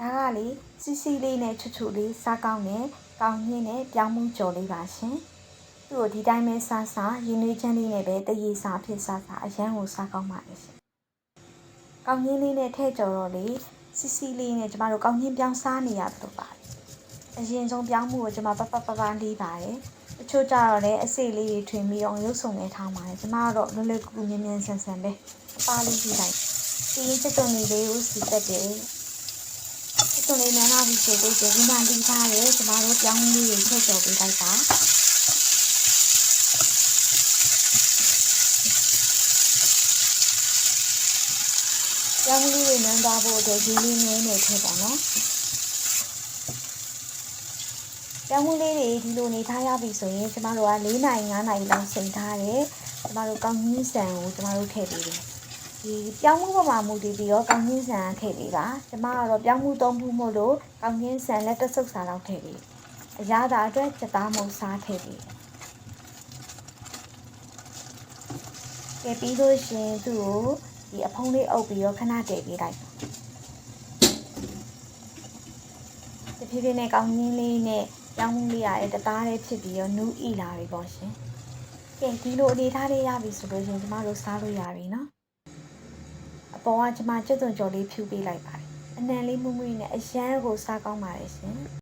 ဒါကလေစီစီလေးနဲ့ချွတ်ချွတ်လေးစားကောင်းတယ်ကောင်းညင်းနဲ့ပြောင်းမှုကြော်လေးပါရှင်သူ့ကိုဒီတိုင်းပဲစားစားရင်းနှီးချမ်းလေးနဲ့ပဲတရေစာဖြစ်စားစားအရန်ကိုစားကောင်းပါလေရှင်ကောင်းညင်းလေးနဲ့ထဲ့ကြော်တော့လေစီစီလေးနဲ့ကျမတို့ကောင်းညင်းပြောင်းစားနေရတယ်လို့ပါအရင်ဆုံးပြောင်းမှုကိုကျမပပပပလေးပါတယ်တချို့ကြတော့လည်းအစိတ်လေးတွေထွင်ပြီးတော့ရုပ်စုံနေထောင်းပါတယ်ကျမကတော့လွယ်လွယ်ကူကူမြင်မြန်ဆန်ဆန်ပဲအပါလေးကြည့်လိုက်ဒီရင်ချက်တုံလေးလေးကိုစီတက်တယ် ဒီလိုလေးနန်းလာပြီဆိုလို့ဒီမှာတီးထားတယ်ကျမတို့ပြောင်းလေးတွေချက်ကြော်ပေးလိုက်ပါပြောင်းလေးတွေနန်းသွားဖို့အတွက်ဒီလေးနည်းနေထည့်ပါနော်ပြောင်းလေးတွေဒီလိုနေထားရပြီဆိုရင်ကျမတို့က၄နိုင်၅နိုင်လောက်စိန်ထားတယ်ကျမတို့ကောင်းကြီးဆန်ကိုကျမတို့ထည့်ပေးတယ် ဒီပြောင်းမှုပေါ်မှာမူတည်ပြီးတော့ကောင်းကြီးဆန်ထည့်ပေးပါကျမကတော့ပြောင်းမှုသုံးမှုမို့လို့ကောင်းကြီးဆန်လက်တစ်ဆုပ်စာလောက်ထည့်ပေးအရသာအတွက်စက်သားမုံစားထည့်ပေးကဲပြီးလို့ရှရင်သူ့ကိုဒီအဖုံးလေးအုပ်ပြီးတော့ခဏတည်ပေးလိုက်တဖြည်းဖြည်းနဲ့ကောင်းကြီးလေးနဲ့ပြောင်းမှုလေးရတဲ့တသားလေးဖြစ်ပြီးတော့နူးဤလာပြီပေါ့ရှင်ကဲဒီလိုအနေထားလေးရပြီဆိုလို့ရှရင်ကျမတို့စားလို့ရပြီနော်အ ပေါ်ကကျမကျွတ်သွန်ကြော်လေးဖြူပေးလိုက်ပါတယ်အနံလေးမှုမှုနဲ့အရန်ကိုစားကောင်းပါတယ်ရှင်